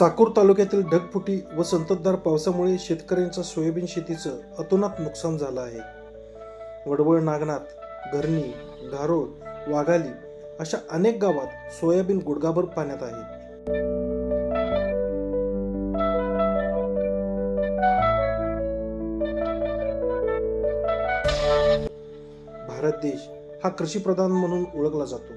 चाकूर तालुक्यातील ढगफुटी व संततधार पावसामुळे शेतकऱ्यांच्या सोयाबीन शेतीचं अतोनात नुकसान झालं आहे. वडवळ नागनाथ घरणी घारोळ वाघाली अशा अनेक गावात सोयाबीन गुडगाभर पाण्यात आहे. भारत देश हा कृषीप्रधान म्हणून ओळखला जातो.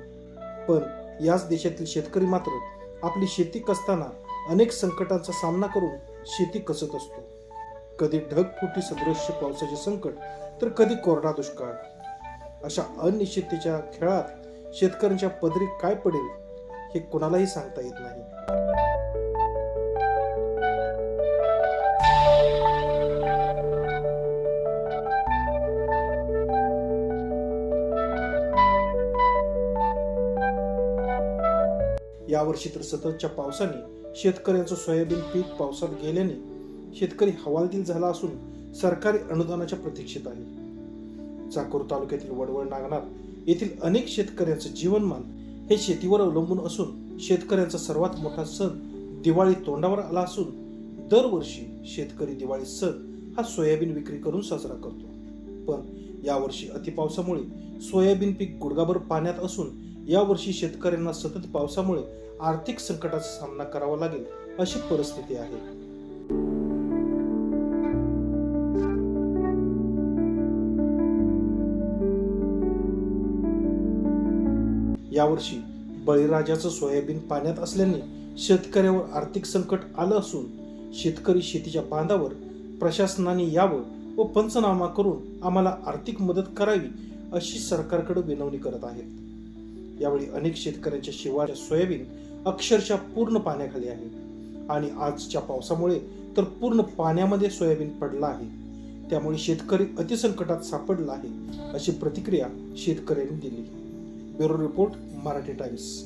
पण याच देशातील शेतकरी मात्र आपली शेती कसताना अनेक संकटांचा सामना करून शेती कसत असतो. कधी ढगफुटी सदृश्य पावसाचे संकट तर कधी कोरडा दुष्काळ. अशा अनिश्चिततेच्या खेळात शेतकऱ्यांच्या पदरी काय पडेल हे कोणालाही सांगता येत नाही. यावर्षी तर सततच्या पावसाने शेतकऱ्यांचं सोयाबीन पीक पावसात गेल्याने शेतकरी हवालदिल झाला असून सरकारी अनुदानाच्या प्रतीक्षेत आहे. चाकूर तालुक्यातील वडवळ नागनाथ येथील अनेक शेतकऱ्यांचं जीवनमान हे शेतीवर अवलंबून असून शेतकऱ्यांचा सर्वात मोठा सण दिवाळी तोंडावर आला असून दरवर्षी शेतकरी दिवाळी सण हा सोयाबीन विक्री करून साजरा करतो. पण यावर्षी अतिपावसामुळे सोयाबीन पीक गुडगाभर पाण्यात असून यावर्षी शेतकऱ्यांना सतत पावसामुळे आर्थिक संकटाचा सामना करावा लागेल अशी परिस्थिती आहे. यावर्षी बळीराजाचं सोयाबीन पाण्यात असल्याने शेतकऱ्यावर आर्थिक संकट आलं असून शेतकरी शेतीच्या बांधावर प्रशासनाने यावं व पंचनामा करून आम्हाला आर्थिक मदत करावी अशी सरकारकडे विनवणी करत आहेत. यावेळी अनेक शेतकऱ्यांच्या शिवाच्या सोयाबीन अक्षरशः पूर्ण पाण्याखाली आहे. आणि आजच्या पावसामुळे तर पूर्ण पाण्यामध्ये सोयाबीन पडला आहे. त्यामुळे शेतकरी अतिसंकटात सापडला आहे अशी प्रतिक्रिया शेतकऱ्यांनी दिली. Bureau report Marathi Times.